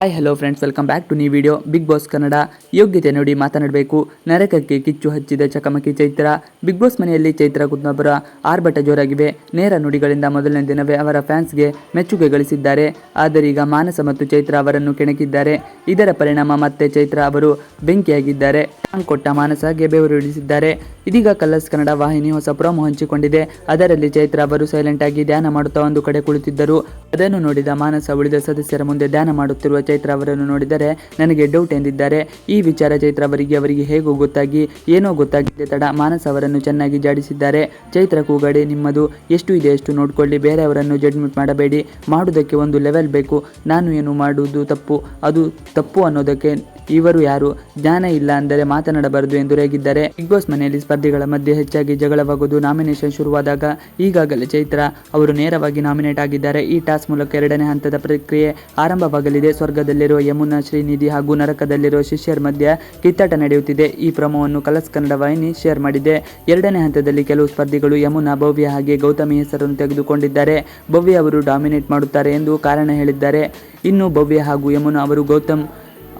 Hi hello friends welcome back to new video Bigg Boss Kannada ಯೋಗ್ಯತೆ ನೋಡಿ ಮಾತನಾಡಬೇಕು. ನರಕಕ್ಕೆ ಕಿಚ್ಚು ಹಚ್ಚಿದ ಚಕಮಕಿ ಚೈತ್ರ ಬಿಗ್ ಬಾಸ್ ಮನೆಯಲ್ಲಿ ಚೈತ್ರ ಕುದ್ನೊಬ್ಬರ ಆರ್ಭಟ ಜೋರಾಗಿವೆ ನೇರ ನುಡಿಗಳಿಂದ ಮೊದಲನೇ ದಿನವೇ ಅವರ ಫ್ಯಾನ್ಸ್ಗೆ ಮೆಚ್ಚುಗೆ ಗಳಿಸಿದ್ದಾರೆ. ಆದರೆ ಈಗ ಮಾನಸ ಮತ್ತು ಚೈತ್ರ ಅವರನ್ನು ಕೆಣಕಿದ್ದಾರೆ. ಇದರ ಪರಿಣಾಮ ಮತ್ತೆ ಚೈತ್ರ ಅವರು ಬೆಂಕಿಯಾಗಿದ್ದಾರೆ. ಟಾಂಗ್ ಕೊಟ್ಟ ಮಾನಸಗೆ ಬೆವರು ಇಳಿಸಿದ್ದಾರೆ. ಇದೀಗ ಕಲರ್ಸ್ ಕನ್ನಡ ವಾಹಿನಿ ಹೊಸ ಪ್ರೋಮೋ ಹಂಚಿಕೊಂಡಿದೆ. ಅದರಲ್ಲಿ ಚೈತ್ರ ಅವರು ಸೈಲೆಂಟ್ ಆಗಿ ಧ್ಯಾನ ಮಾಡುತ್ತಾ ಒಂದು ಕಡೆ ಕುಳಿತಿದ್ದರು. ಅದನ್ನು ನೋಡಿದ ಮಾನಸ ಉಳಿದ ಸದಸ್ಯರ ಮುಂದೆ ಧ್ಯಾನ ಮಾಡುತ್ತಿರುವ ಚೈತ್ರ ಅವರನ್ನು ನೋಡಿದರೆ ನನಗೆ ಡೌಟ್ ಎಂದಿದ್ದಾರೆ. ಈ ವಿಚಾರ ಚೈತ್ರ ಅವರಿಗೆ ಅವರಿಗೆ ಹೇಗೋ ಗೊತ್ತಾಗಿ, ಏನೋ ಗೊತ್ತಾಗಿದೆ ತಡ, ಮಾನಸ ಅವರನ್ನು ಚೆನ್ನಾಗಿ ಜಾಡಿಸಿದ್ದಾರೆ. ಚೈತ್ರ ಕೂಗಡೆ ನಿಮ್ಮದು, ಎಷ್ಟು ಇದೆ ಎಷ್ಟು ನೋಡಿಕೊಳ್ಳಿ ಬೇರೆಯವರನ್ನು ಜಡ್ಜ್ಮೆಂಟ್ ಮಾಡಬೇಡಿ. ಮಾಡುವುದಕ್ಕೆ ಒಂದು ಲೆವೆಲ್ ಬೇಕು. ನಾನು ಏನು ಮಾಡುವುದು ತಪ್ಪು? ಅದು ತಪ್ಪು ಅನ್ನೋದಕ್ಕೆ ಇವರು ಯಾರು? ಜ್ಞಾನ ಇಲ್ಲ ಅಂದರೆ ಮಾತನಾಡಬಾರದು ಎಂದು ರೇಗಿದ್ದಾರೆ. ಬಿಗ್ ಬಾಸ್ ಮನೆಯಲ್ಲಿ ಸ್ಪರ್ಧಿಗಳ ಮಧ್ಯೆ ಹೆಚ್ಚಾಗಿ ಜಗಳವಾಗುವುದು ನಾಮಿನೇಷನ್ ಶುರುವಾದಾಗ ಈಗಾಗಲೇ ಚೈತ್ರ ಅವರು ನೇರವಾಗಿ ನಾಮಿನೇಟ್ ಆಗಿದ್ದಾರೆ. ಈ ಟಾಸ್ಕ್ ಮೂಲಕ ಎರಡನೇ ಹಂತದ ಪ್ರಕ್ರಿಯೆ ಆರಂಭವಾಗಲಿದೆ. ಸ್ವರ್ಗದಲ್ಲಿರುವ ಯಮುನಾ, ಶ್ರೀನಿಧಿ ಹಾಗೂ ನರಕದಲ್ಲಿರುವ ಶಿಷ್ಯರ ಮಧ್ಯೆ ಕಿತ್ತಾಟ ನಡೆಯುತ್ತಿದೆ. ಈ ಪ್ರಮೋವನ್ನು ಕಲಸ್ ಕನ್ನಡ ವಾಹಿನಿ ಶೇರ್ ಮಾಡಿದೆ. ಎರಡನೇ ಹಂತದಲ್ಲಿ ಕೆಲವು ಸ್ಪರ್ಧಿಗಳು ಯಮುನಾ, ಭವ್ಯ ಹಾಗೆ ಗೌತಮಿ ಹೆಸರನ್ನು ತೆಗೆದುಕೊಂಡಿದ್ದಾರೆ. ಭವ್ಯ ಅವರು ಡಾಮಿನೇಟ್ ಮಾಡುತ್ತಾರೆ ಎಂದು ಕಾರಣ ಹೇಳಿದ್ದಾರೆ. ಇನ್ನು ಭವ್ಯ ಹಾಗೂ ಯಮುನಾ ಅವರು ಗೌತಮ್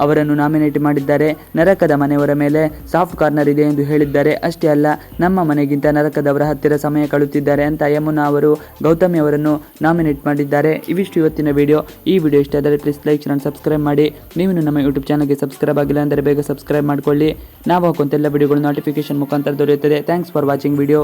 ಅವರನ್ನು ನಾಮಿನೇಟ್ ಮಾಡಿದ್ದಾರೆ. ನರಕದ ಮನೆಯವರ ಮೇಲೆ ಸಾಫ್ಟ್ ಕಾರ್ನರ್ ಇದೆ ಎಂದು ಹೇಳಿದ್ದಾರೆ. ಅಷ್ಟೇ ಅಲ್ಲ, ನಮ್ಮ ಮನೆಗಿಂತ ನರಕದವರ ಹತ್ತಿರ ಸಮಯ ಕಳುತ್ತಿದ್ದಾರೆ ಅಂತ ಯಮುನಾ ಅವರು ಗೌತಮಿ ಅವರನ್ನು ನಾಮಿನೇಟ್ ಮಾಡಿದ್ದಾರೆ. ಇವಿಷ್ಟು ಇವತ್ತಿನ ವಿಡಿಯೋ. ಈ ವಿಡಿಯೋ ಇಷ್ಟ ಆದರೆ ಪ್ಲೀಸ್ ಲೈಕ್ ಚಾನಲ್ ಸಬ್ಸ್ಕ್ರೈಬ್ ಮಾಡಿ. ನೀವು ನಮ್ಮ ಯೂಟ್ಯೂಬ್ ಚಾನಲ್ಗೆ ಸಬ್ಸ್ಕ್ರೈಬ್ ಆಗಿಲ್ಲ ಅಂದರೆ ಬೇಗ ಸಬ್ಸ್ಕ್ರೈಬ್ ಮಾಡಿಕೊಳ್ಳಿ. ನಾವು ಹಾಕುವಂತೆಲ್ಲ ವಿಡಿಯೋಗಳು ನೋಟಿಫಿಕೇಶನ್ ಮುಖಾಂತರ ದೊರೆಯುತ್ತದೆ. Thanks for watching video